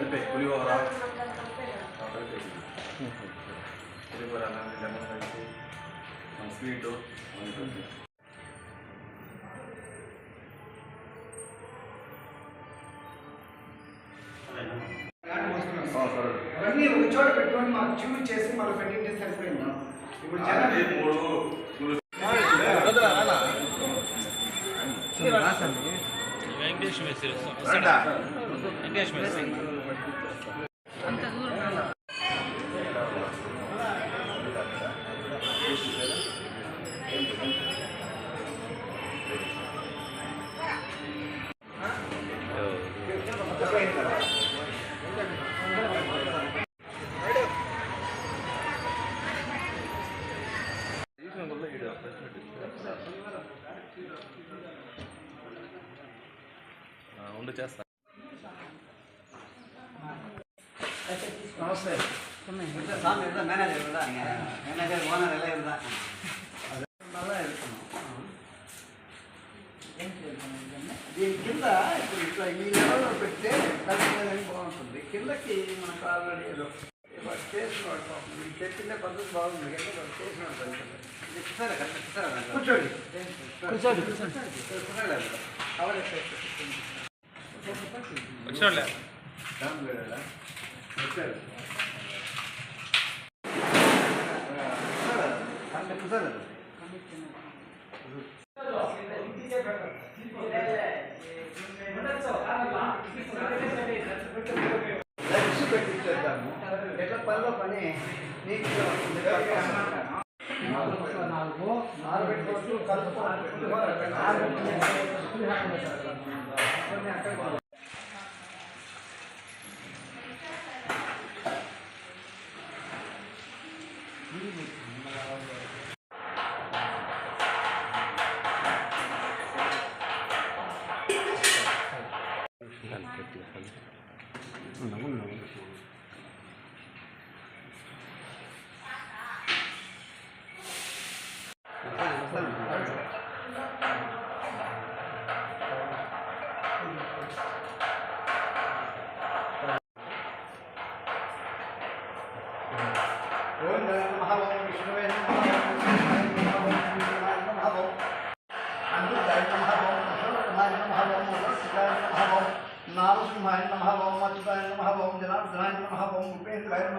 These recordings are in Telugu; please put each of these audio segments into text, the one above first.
ఇదే పులిహోర స్వీట్ అవన్నీ పెట్టుకొని మాకు చేసి మనం ఫెండింగ్ చేసి సరిపోయిందా? ఇప్పుడు జనాలు అది మూడు మూడు వెంకటేష్ మెస్సీ రండా. వెంకటేష్ మెస్సీ సెకండ్లో చేస్తాను దీని కింద ఇప్పుడు ఇట్లా ఈ లెవెల్లో పెడితే కట్టుకోవడానికి బాగుంటుంది. కిందకి మనకు ఆల్రెడీ ఏదో చేసినవాడు మీరు చెప్పిన పద్ధతి బాగుంది. కింద చేసినవాడు కూర్చోండి కూర్చోండి కూర్చోండి. వచ్చినోళ్ళే రామ్ వేడా కూర్చోండి అంటే కూర్చోండి లక్ష్య పెట్టించేద్దాము ఎట్లా పనిలో పని నీట్గా ఉంటుంది నాలుగు నాలుగు పెట్టుకోవచ్చు కలుపుకోవచ్చు ఓం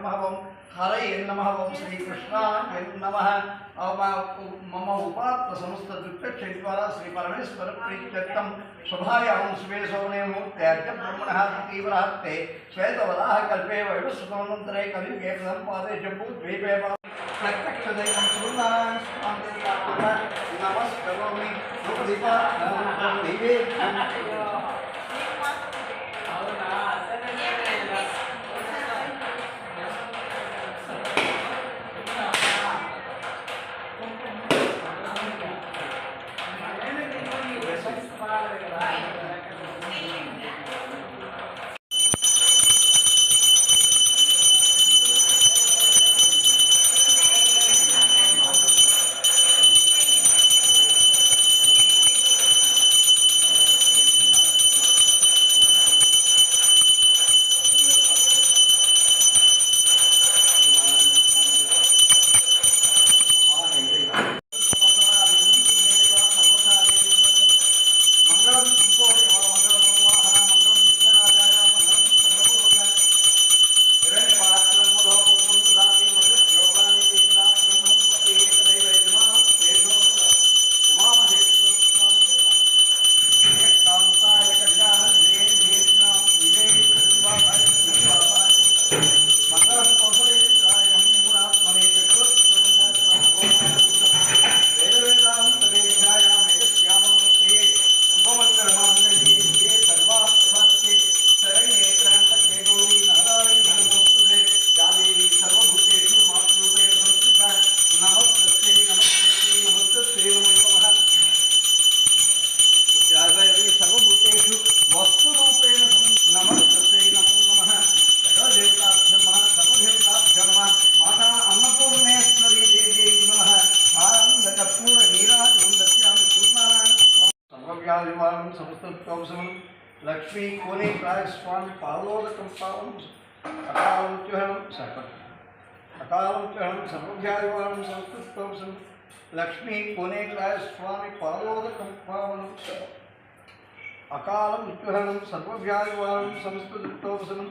नम ओं। हरये नम ओं श्रीकृष्णाय नमः। मम उपात्मसमस्तदुःखक्षयद्वारा श्रीपरमेश्वरप्रीत्यर्थं शोभायां शिवे शोभने मूर्त्यार्य ब्रह्मणः तीव्रार्थे श्वेतवराः कल्पे वैवस्वतमन्तरे कलियुगे सम्पादे शम्भूद्वीपे प्रत्यक्षदैकं सूर्णां नमस्करोमि। नवदीपा नमस्कार కోనేకాయ స్వామి పాదోదకం పావనం అకాలం చుహనం సర్ప అకాలం చుహనం సర్వభ్యాయవానం సంస్కృతం లక్ష్మీ కోనేకాయ స్వామి పాదోదకం పావనం అకాలం చుహనం సర్వభ్యాయవానం సంస్కృతోపసనం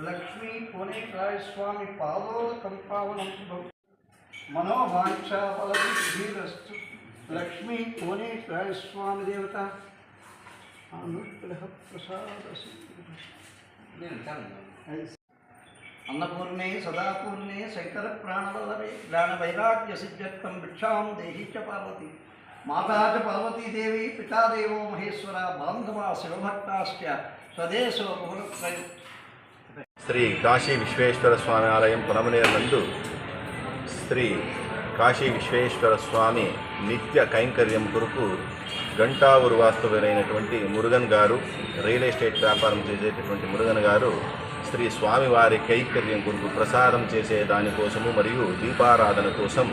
లక్ష్మీ కోనేకాయ స్వామి పాదోదకం పావనం శుభం మనోవాంఛాఫలసిద్ధిరస్తు లక్ష్మీ కోనేశ్వర స్వామి దేవత అనుగ్రహ ప్రసాద అన్నపూర్ణే సదాపూర్ణే శంకర ప్రాణవల్లభే జ్ఞాన వైరాగ్య సిద్ధ్యర్థం భిక్షాం దేహి చ పార్వతి మాతా చ పార్వతీదేవి పితాదేవో మహేశ్వర బాంధవా శివభక్తాశ్చ స్వదేశో బహుళ శ్రీ కాశీ విశ్వేశ్వర స్వామి ఆలయం పునమనేరు శ్రీ కాశీ విశ్వేశ్వర స్వామి నిత్య కైంకర్యం కొరకు గంటావురు వాస్తవులైనటువంటి మురుగన్ గారు రియల్ ఎస్టేట్ వ్యాపారం చేసేటటువంటి మురుగన్ గారు శ్రీ స్వామివారి కైకర్యం కొరకు ప్రసాదం చేసే దానికోసము మరియు దీపారాధన కోసం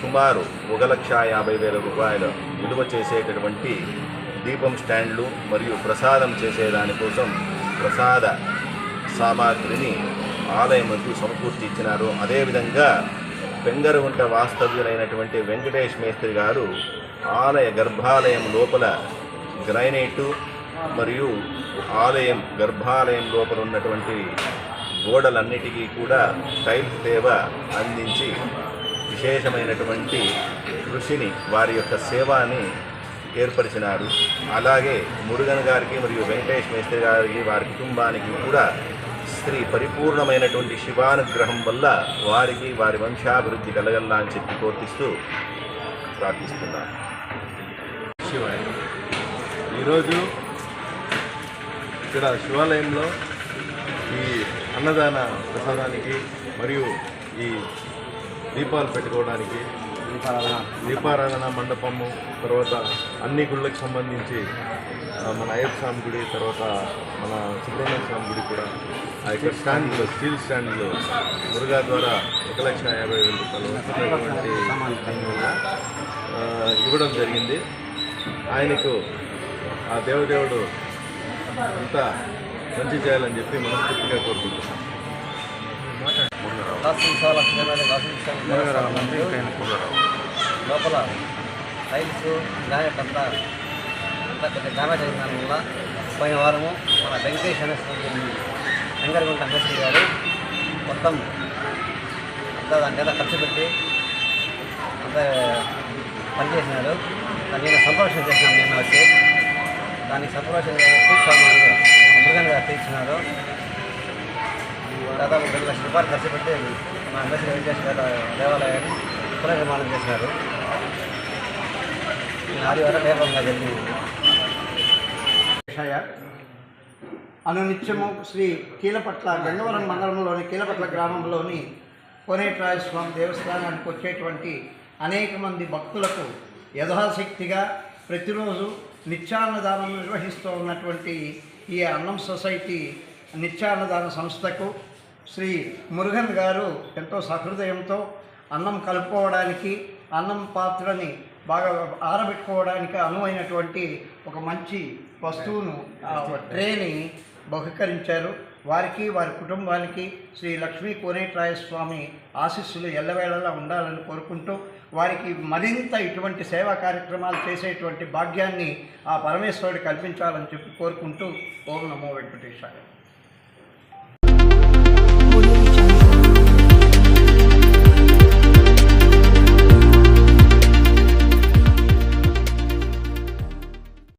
సుమారు ఒక లక్ష యాభై వేల రూపాయలు విలువ చేసేటటువంటి దీపం స్టాండ్లు మరియు ప్రసాదం చేసే దానికోసం ప్రసాద సామాగ్రిని ఆలయముకు సమకూర్చి ఇచ్చినారు. అదేవిధంగా పెంగరగుంట వాస్తవ్యులైనటువంటి వెంకటేష్ మేస్త్రి గారు ఆలయ గర్భాలయం లోపల గ్రైనైటు మరియు ఆలయం గర్భాలయం లోపల ఉన్నటువంటి గోడలన్నిటికీ కూడా టైల్స్ సేవ అందించి విశేషమైనటువంటి కృషిని వారి యొక్క సేవాని ఏర్పరిచినారు. అలాగే మురుగన్ గారికి మరియు వెంకటేష్ మేస్త్రి గారికి వారి కుటుంబానికి కూడా స్త్రీ పరిపూర్ణమైనటువంటి శివానుగ్రహం వల్ల వారికి వారి వంశాభివృద్ధి కలగల్లా అని చెప్పి కోర్తిస్తూ ప్రార్థిస్తున్నాను. శివాయ ఈరోజు ఇక్కడ శివాలయంలో ఈ అన్నదాన ప్రసాదానికి మరియు ఈ దీపాలు పెట్టుకోవడానికి దీపారాధన మండపము తర్వాత అన్ని గుళ్ళకి సంబంధించి మన అయ్యప్ప స్వామి గుడి తర్వాత మన సుబ్రహ్మణ్య స్వామి గుడి కూడా ఆ యొక్క స్టాండ్లో స్టీల్ స్టాండ్లో మురుగా ద్వారా ఒక లక్ష యాభై వేల రూపాయలు వస్తున్నటువంటి ఇవ్వడం జరిగింది. ఆయనకు ఆ దేవదేవుడు అంతా మంచి చేయాలని చెప్పి మనస్ఫూర్తిగా కోరుకుంటున్నాం. లోపల టైల్స్ గ్రానైట్ అంతా అంతా కొద్దిగా డ్యామేజ్ జరిగిన వల్ల పోయిన వారము మన వెంకటేష్ అనేటువంటి వెంకరగుంట మేస్త్రి గారు మొత్తం అంతా దాని మీద ఖర్చు పెట్టి అంతా పనిచేసినాడు దాన్ని నేను సంప్రోషణ చేసినాం నేను వచ్చి. దానికి సంప్రోషణ కూర్చోమన్నారు మృగన్ గారు తీర్చినారు. దాదాపు రెండు లక్షల రూపాయలు ఖర్చు పెట్టి మా అంబేద్కర్ వెంకటేష్ గారు దేవాలయాన్ని పునర్నిర్మాణం చేశారు ఆదివారం లేపంగా జరిగింది. విషయ అనునిత్యము శ్రీ కీలపట్ల గంగవరం మండలంలోని కీలపట్ల గ్రామంలోని కోనేట్రాయ స్వామి దేవస్థానానికి వచ్చేటువంటి అనేక మంది భక్తులకు యథాశక్తిగా ప్రతిరోజు నిత్యాన్నదానం నిర్వహిస్తూ ఉన్నటువంటి ఈ అన్నం సొసైటీ నిత్యాన్నదాన సంస్థకు శ్రీ మురుగన్ గారు ఎంతో సహృదయంతో అన్నం కలుపుకోవడానికి అన్నం పాత్రని బాగా ఆరబెట్టుకోవడానికి అనువైనటువంటి ఒక మంచి వస్తువును ట్రేని బహుకరించారు. వారికి వారి కుటుంబానికి శ్రీ లక్ష్మీ కోనేట్రాయ స్వామి ఆశీస్సులు ఎల్లవేళలా ఉండాలని కోరుకుంటూ వారికి మరింత ఇటువంటి సేవా కార్యక్రమాలు చేసేటువంటి భాగ్యాన్ని ఆ పరమేశ్వరుడు కల్పించాలని చెప్పి కోరుకుంటూ ఓం నమో వెంకటేశాయ.